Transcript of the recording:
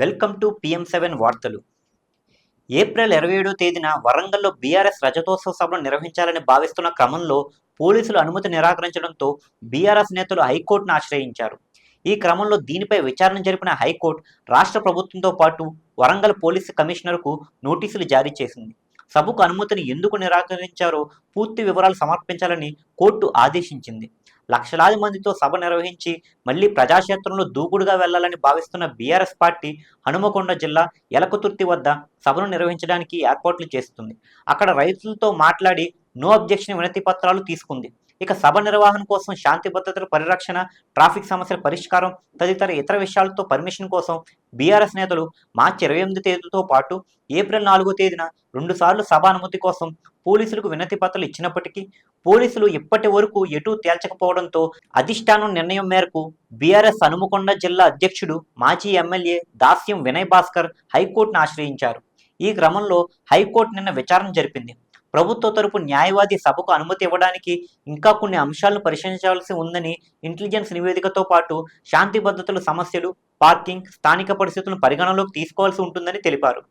Welcome to PM seven వార్తలు. April ఇరవై ఏడో తేదీన వరంగల్లో బీఆర్ఎస్ రజతోత్సవ సభను నిర్వహించాలని భావిస్తున్న క్రమంలో పోలీసులు అనుమతి నిరాకరించడంతో బీఆర్ఎస్ నేతలు హైకోర్టును ఆశ్రయించారు. ఈ క్రమంలో దీనిపై విచారణ జరిపిన హైకోర్టు రాష్ట్ర ప్రభుత్వంతో పాటు వరంగల్ పోలీసు కమిషనర్కు నోటీసులు జారీ చేసింది. సభకు అనుమతిని ఎందుకు నిరాకరించారో పూర్తి వివరాలు సమర్పించాలని కోర్టు ఆదేశించింది. లక్షలాది మందితో సభ నిర్వహించి మళ్ళీ ప్రజాక్షేత్రంలో దూకుడుగా వెళ్ళాలని భావిస్తున్న బీఆర్ఎస్ పార్టీ హనుమకొండ జిల్లా ఎలకతుర్తి వద్ద సభను నిర్వహించడానికి ఏర్పాట్లు చేస్తుంది. అక్కడ రైతులతో మాట్లాడి నో అబ్జెక్షన్ వినతి పత్రాలు తీసుకుంది. ఇక సభ నిర్వహణ కోసం శాంతి భద్రతల పరిరక్షణ ట్రాఫిక్ సమస్యల పరిష్కారం తదితర ఇతర విషయాలతో పర్మిషన్ కోసం బీఆర్ఎస్ నేతలు మార్చి ఇరవై ఎనిమిది తేదీతో పాటు ఏప్రిల్ నాలుగో తేదీన రెండుసార్లు సభ అనుమతి కోసం పోలీసులకు వినతి పత్రాలు ఇచ్చినప్పటికీ పోలీసులు ఇప్పటి వరకు ఎటూ తేల్చకపోవడంతో అధిష్టానం నిర్ణయం మేరకు బీఆర్ఎస్ హనుమకొండ జిల్లా అధ్యక్షుడు మాజీ ఎమ్మెల్యే దాస్యం వినయ్ భాస్కర్ హైకోర్టును ఆశ్రయించారు. ఈ క్రమంలో హైకోర్టు నిన్న విచారణ జరిపింది. ప్రభుత్వ తరపు న్యాయవాది సభకు అనుమతి ఇవ్వడానికి ఇంకా కొన్ని అంశాలను పరిశీలించాల్సి ఉందని ఇంటెలిజెన్స్ నివేదికతో పాటు శాంతి భద్రతల సమస్యలు పార్కింగ్ స్థానిక పరిస్థితులను పరిగణలోకి తీసుకోవాల్సి ఉంటుందని తెలిపారు.